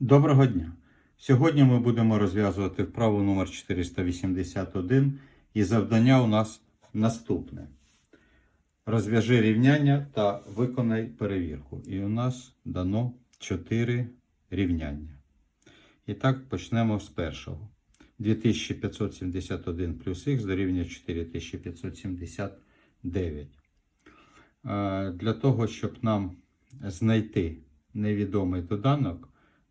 Доброго дня! Сьогодні ми будемо розв'язувати вправу номер 481 і завдання у нас наступне. Розв'яжи рівняння та виконай перевірку. І у нас дано 4 рівняння. І так почнемо з першого. 2571 плюс х дорівнює 4579. Е, Для того, щоб нам знайти невідомий доданок,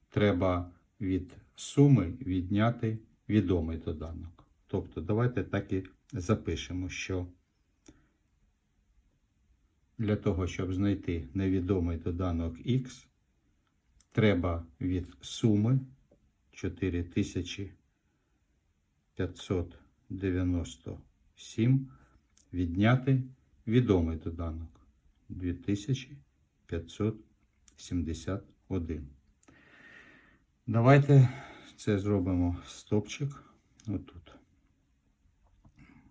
треба від суми відняти відомий доданок. Тобто, давайте так і запишемо, що для того, щоб знайти невідомий доданок х, треба від суми 4597 відняти відомий доданок 2571. Давайте це зробимо стопчик. Отут.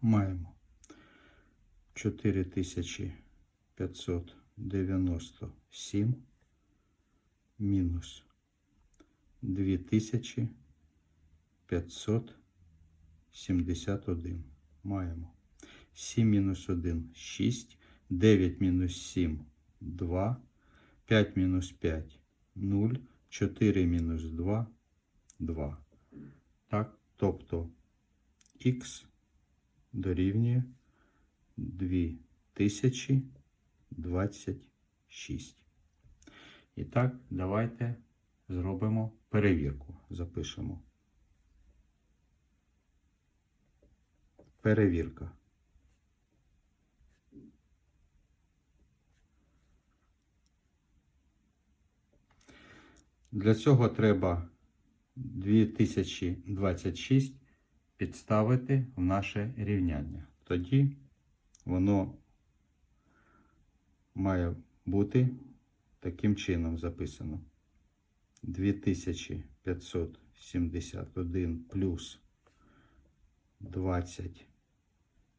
Маємо 4597 мінус 2571. Маємо 7 мінус 1 6, 9 мінус 7 2, 5 мінус 5 0, 4 мінус 2 2. Так, тобто х дорівнює 2026. І так, давайте зробимо перевірку. Запишемо. Перевірка. Для цього треба 2026 підставити в наше рівняння. Тоді воно має бути таким чином записано. 2571 плюс 20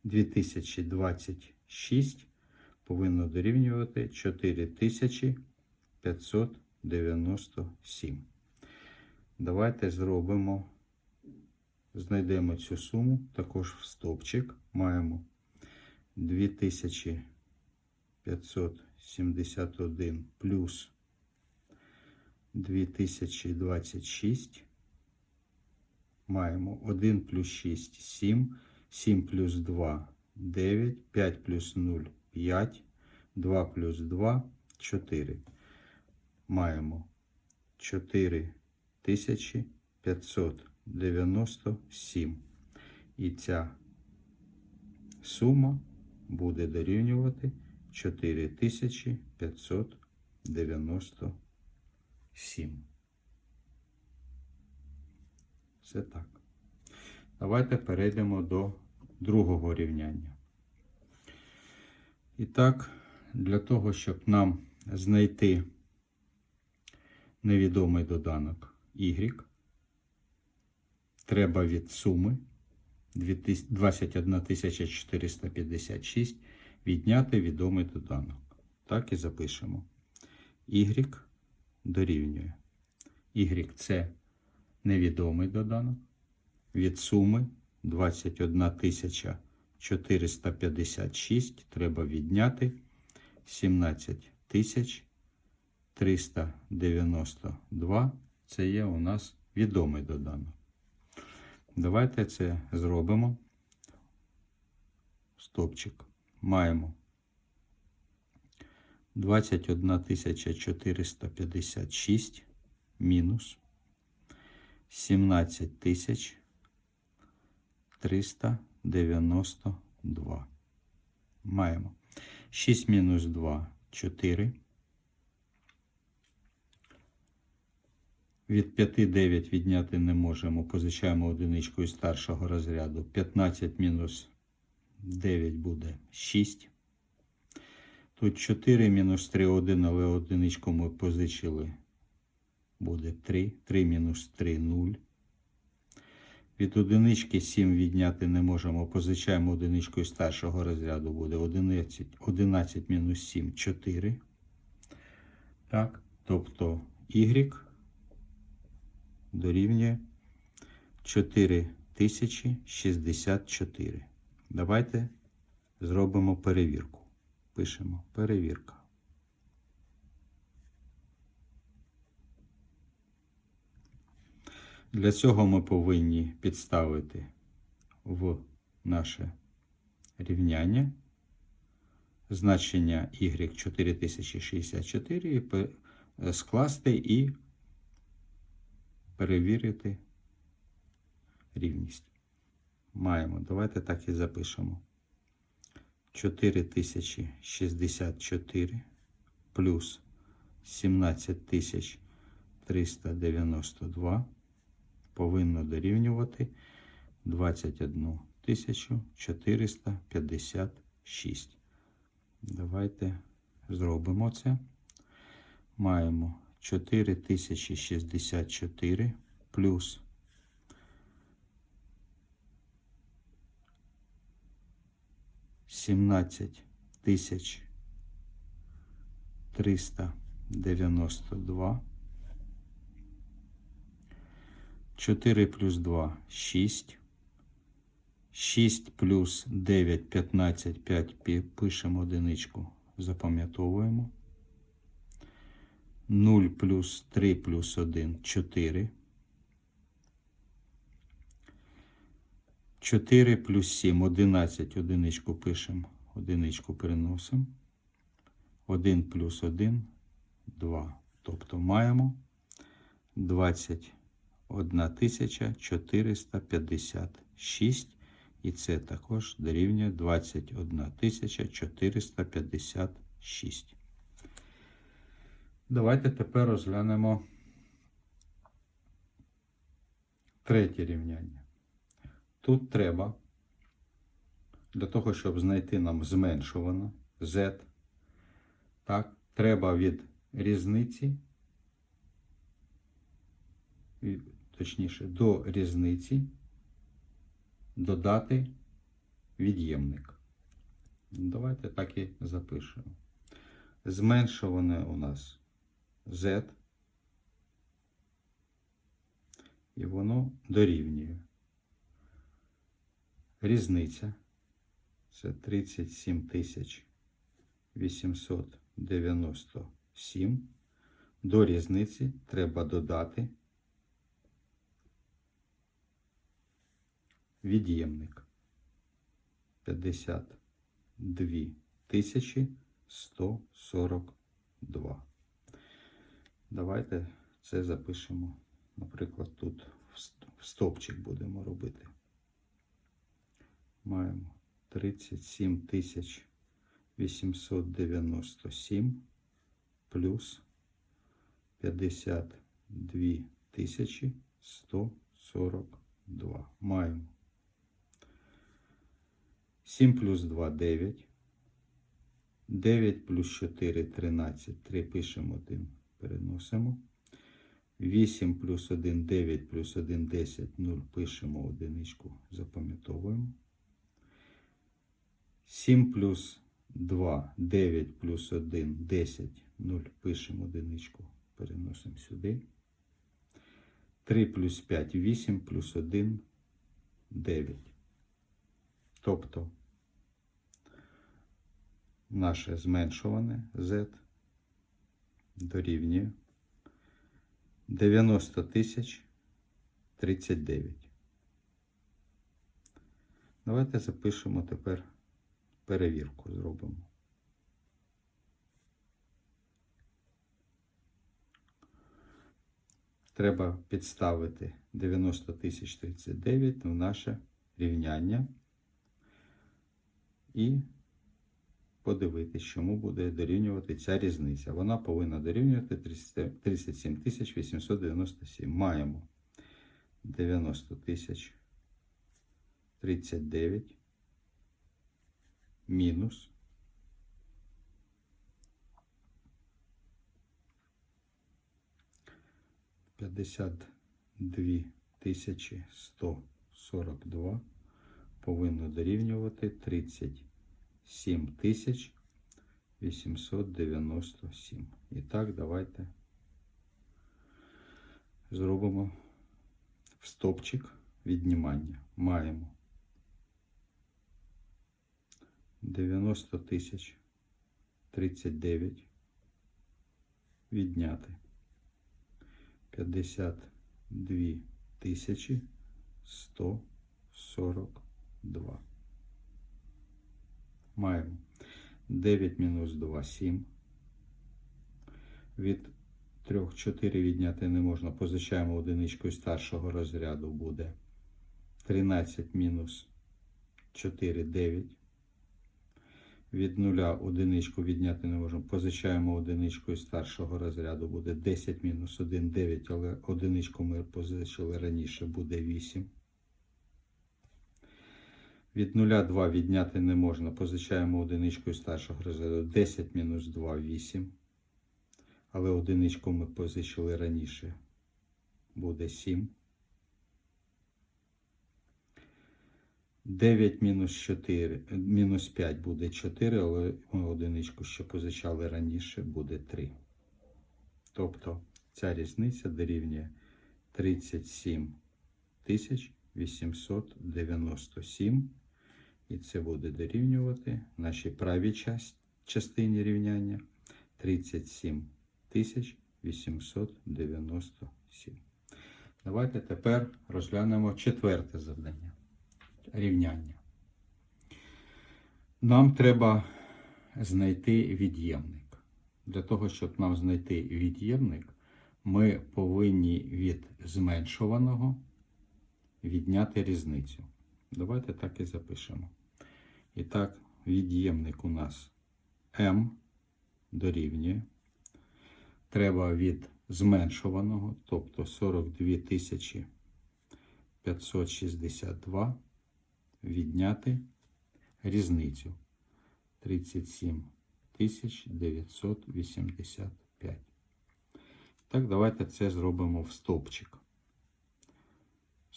2026 повинно дорівнювати 4597. Давайте зробимо, знайдемо цю суму, також в стовпчик. Маємо 2571 плюс 2026. Маємо 1 плюс 6 7, 7 плюс 2 9, 5 плюс 0 5, 2 плюс 2 4. Маємо 4597. І ця сума буде дорівнювати 4597. Це так. Давайте перейдемо до другого рівняння. І так, для того, щоб нам знайти невідомий доданок y, треба від суми 21456 відняти відомий доданок. Так і запишемо. Y дорівнює. Y це невідомий доданок. Від суми 21456 треба відняти 17392. Це є у нас відомий доданок. Давайте це зробимо. Стопчик. Маємо 21456 мінус 17392. Маємо 6 мінус 2 4. Від 5 9 відняти не можемо. Позичаємо одиничку із старшого розряду. 15 мінус 9 буде 6. Тут 4 мінус 3 1, але одиничку ми позичили. Буде 3. 3 мінус 3 0. Від одинички 7 відняти не можемо. Позичаємо одиничку із старшого розряду. Буде 11, 11 мінус 7 4. Так, тобто y дорівнює 4064. Давайте зробимо перевірку. Пишемо перевірка. Для цього ми повинні підставити в наше рівняння значення y 4064 і скласти і перевірити рівність. Маємо. Давайте так і запишемо. 4064 плюс 17392 повинно дорівнювати 21 456. Давайте зробимо це. Маємо 4064 плюс 17 тисяч 392. 4 плюс 2 6. 6 плюс 9 15 5 пишемо одиничку, запам'ятовуємо. 0 плюс 3 плюс 1 4. 4 плюс 7 11 одиничку пишемо, одиничку переносимо. 1 плюс 1 2. Тобто маємо 21 тисяча 456 і це також дорівнює 21 тисяча 456. Давайте тепер розглянемо третє рівняння. Тут треба для того, щоб знайти нам зменшуване z, так, треба від різниці, точніше, до різниці додати від'ємник. Давайте так і запишемо. Зменшуване у нас z, і воно дорівнює. Різниця це 37 тисяч 897. До різниці треба додати від'ємник 52 тисячі 142. Давайте це запишемо, наприклад, тут в ст- в стовпчик будемо робити. Маємо 37 тисяч 897 плюс 52 тисячі 142. Маємо 7 плюс 2 9. 9 плюс 4 13. 3 пишемо 1, переносимо. 8 плюс 1 9 плюс 1 10 0 пишемо одиничку, запам'ятовуємо. 7 плюс 2 9 плюс 1 10 0 пишемо одиничку, переносимо сюди. 3 плюс 5 8 плюс 1 9. Тобто наше зменшуване z дорівнює 90 тисяч 39. Давайте запишемо тепер перевірку зробимо. Треба підставити 90 тисяч 39 в наше рівняння і подивитись, чому буде дорівнювати ця різниця. Вона повинна дорівнювати 37 897. Маємо 90 тисяч 39 мінус 52 тисячі 142 повинно дорівнювати 30 7897. І так, давайте зробимо в стопчик віднімання. Маємо 90 тисяч 39 відняти 52 тисячі 142. Маємо 9 мінус 2 7. Від 3 4 відняти не можна. Позичаємо одиничкою старшого розряду буде 13 мінус 4 9. Від нуля одиничку відняти не можемо. Позичаємо одиничкою старшого розряду буде 10 мінус 1 9, але одиничку ми позичили раніше буде 8. Від нуля 2 відняти не можна. Позичаємо одиничкою старшого розряду 10 мінус 2 8. Але одиничку ми позичили раніше. Буде 7. 9 мінус 4, мінус 5 буде 4, але одиничку ще позичали раніше, буде 3. Тобто ця різниця дорівнює 37 тисяч 897. І це буде дорівнювати нашій правій част- частині рівняння 37 897. Давайте тепер розглянемо четверте завдання рівняння. Нам треба знайти від'ємник. Для того, щоб нам знайти від'ємник, ми повинні від зменшуваного відняти різницю. Давайте так і запишемо. І так, від'ємник у нас m дорівнює. Треба від зменшуваного, тобто 42 тисячі 562 відняти різницю 37 985. Так, давайте це зробимо в стопчик.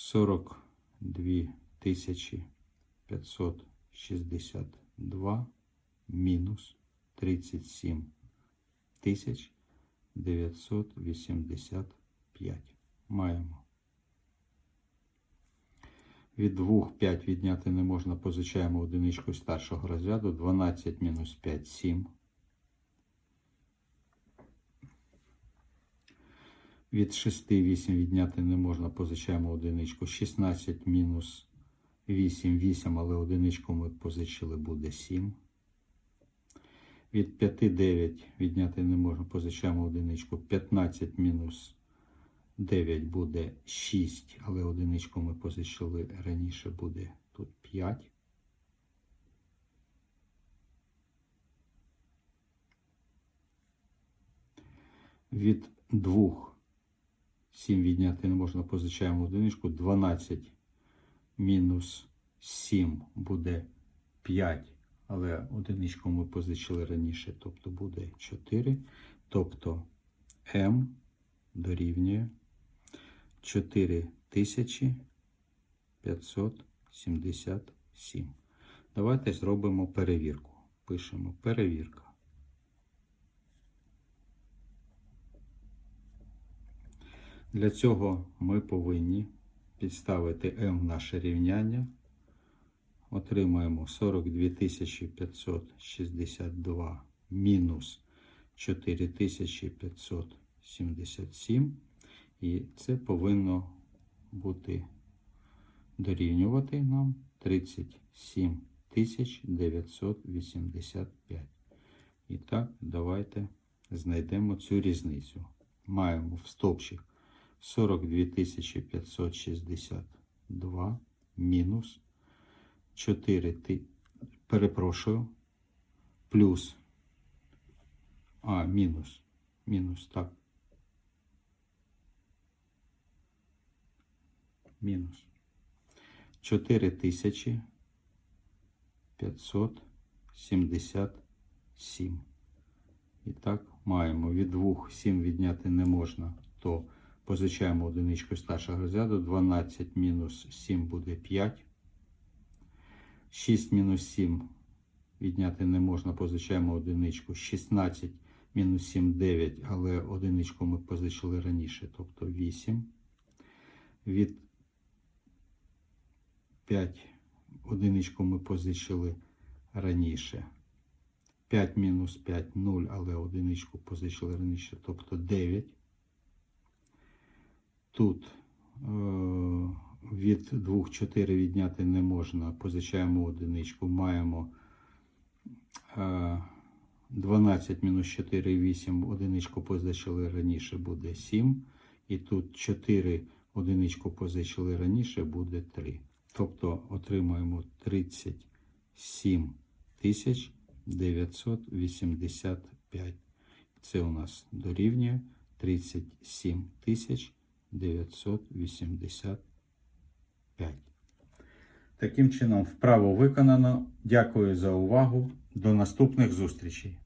42 562 мінус 37 985. Маємо. Від 2 5 відняти не можна, позичаємо одиничку старшого розряду. 12 мінус 5 7. Від 6 8 відняти не можна, позичаємо одиничку. 16 мінус 8 8, але одиничку ми позичили, буде 7. Від 5 9 відняти не можна, позичаємо одиничку. 15 мінус 9 буде 6, але одиничку ми позичили раніше буде тут 5. Від 2 7 відняти не можна, позичаємо одиничку. 12 мінус 7 буде 5, але одиничку ми позичили раніше, тобто буде 4. Тобто m дорівнює 4577. Давайте зробимо перевірку. Пишемо перевірка. Для цього ми повинні підставити m в наше рівняння. Отримаємо 42 562 мінус 4577. І це повинно бути дорівнювати нам 37 985. І так, давайте знайдемо цю різницю. Маємо в стопчик 42 562 мінус 4 ти... перепрошую, плюс, а, мінус, мінус, так. Мінус 4 тисячі 577. І так, маємо від 2 7 відняти не можна, то позичаємо одиничку старшого розряду. 12 мінус 7 буде 5. 6 мінус 7 відняти не можна, позичаємо одиничку. 16 мінус 7 9, але одиничку ми позичили раніше, тобто 8. Від 5 одиничку ми позичили раніше. 5 мінус 5 0, але одиничку позичили раніше, тобто 9. Тут е, від 2 4 відняти не можна, позичаємо одиничку, маємо е, 12 мінус 4 8, одиничку позичили раніше, буде 7. І тут 4 одиничку позичили раніше, буде 3. Тобто отримаємо 37 тисяч 985. Це у нас дорівнює 37 тисяч 985. Таким чином, вправо виконано. Дякую за увагу. До наступних зустрічей.